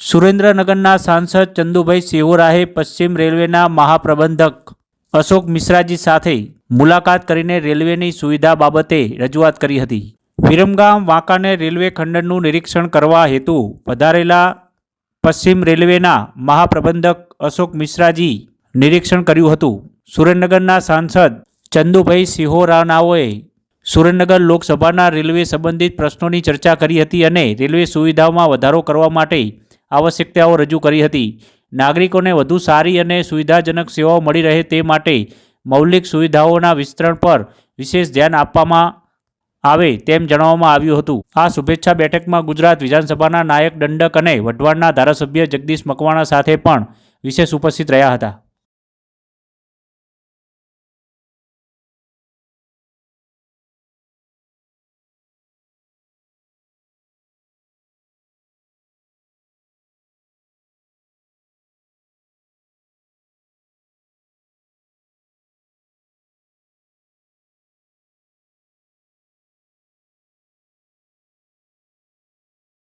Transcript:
સુરેન્દ્રનગરના સાંસદ ચંદુભાઈ સેવોરાએ પશ્ચિમ રેલવેના મહાપ્રબંધક અશોક મિશ્રાજી સાથે મુલાકાત કરીને રેલવેની સુવિધા બાબતે રજૂઆત કરી હતી. વિરમગામ વાંકાને રેલવે ખંડનનું નિરીક્ષણ કરવા હેતુ પધારેલા પશ્ચિમ રેલવેના મહાપ્રબંધક અશોક મિશ્રાજી નિરીક્ષણ કર્યું હતું. સુરેન્દ્રનગરના સાંસદ ચંદુભાઈ સિહોરાનાઓએ સુરેન્દ્રનગર લોકસભાના રેલવે સંબંધિત પ્રશ્નોની ચર્ચા કરી હતી અને રેલવે સુવિધાઓમાં વધારો કરવા માટે આવશ્યકતાઓ રજૂ કરી હતી. નાગરિકોને વધુ સારી અને સુવિધાજનક સેવાઓ મળી રહે તે માટે મૌલિક સુવિધાઓના વિસ્તરણ પર વિશેષ ધ્યાન આપવામાં આવે તેમ જણાવવામાં આવ્યું હતું. આ શુભેચ્છા બેઠકમાં ગુજરાત વિધાનસભાના નાયક દંડક અને વઢવાણના ધારાસભ્ય જગદીશ મકવાણા સાથે પણ વિશેષ ઉપસ્થિત રહ્યા હતા.